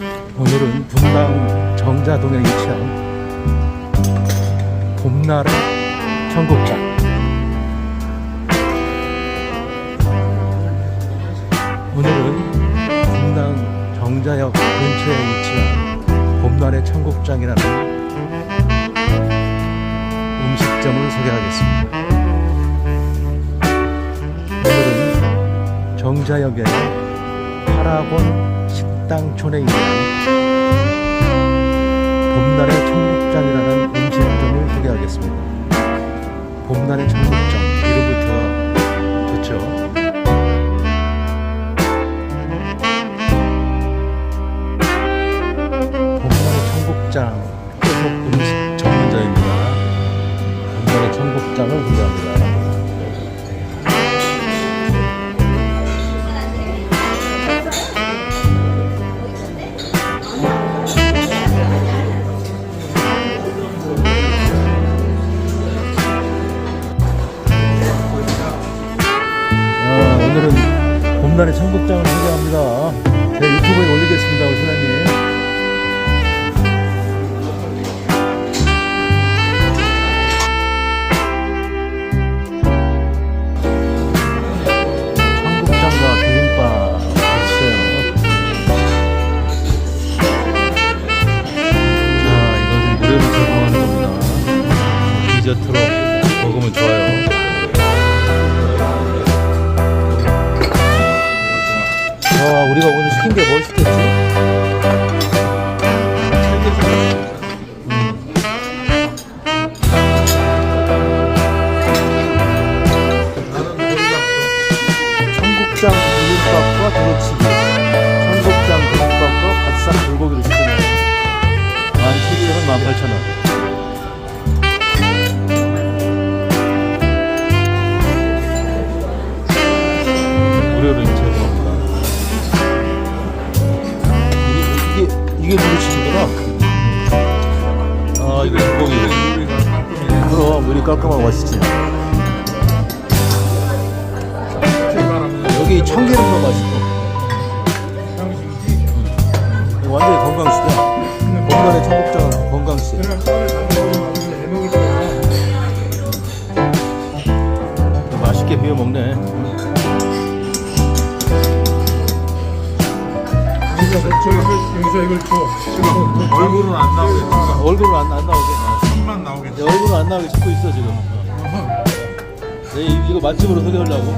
오늘은 분당 정자동에 위치한 봄날의 청국장 오늘은 분당 정자역 근처에 위치한 봄날의 청국장이라는 음식점을 소개하겠습니다. 오늘은 정자역의 파라곤 식 당촌에 있는 봄날의 청국장이라는 음식점을 소개하겠습니다. 봄날의 청국장 이름부터 좋죠. 봄날의 청국장 봄날의 청국장을 소개합니다. 제 유튜브에 올리겠습니다, 우리 사장님. 청국장과 뭘 시켰지? 청국장 비빔밥과 두루치기. 청국장 비빔밥과 바싹 불고기를 시켰네요 17,000원, 18,000원 무료로 깔끔하고 맛있지 여기 참기름도 맛있고 응. 완전히 건강식이야 봄날의 청국장은 건강식 맛있게 비벼 먹네 여기서 이걸 줘. 얼굴은 안 나오겠다. 얼굴은 안, 안 나오게 손만 나오겠다. 내 얼굴은 안 나오게 찍고 있어 지금 어. 내 이- 이거 맛집으로 소개하려고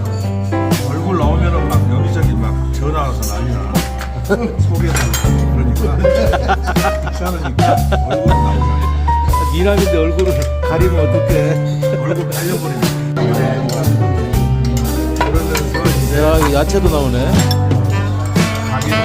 얼굴 나오면은 막 여기저기 막 전화 와서 난리나. 소개해달라고. 그러니까. 귀찮으니까 얼굴은 나오잖아. 미남인데 얼굴을 가리면 어떡해 얼굴 갈려버리니까. 그러면서 이제 야 야채도 나오네 자기는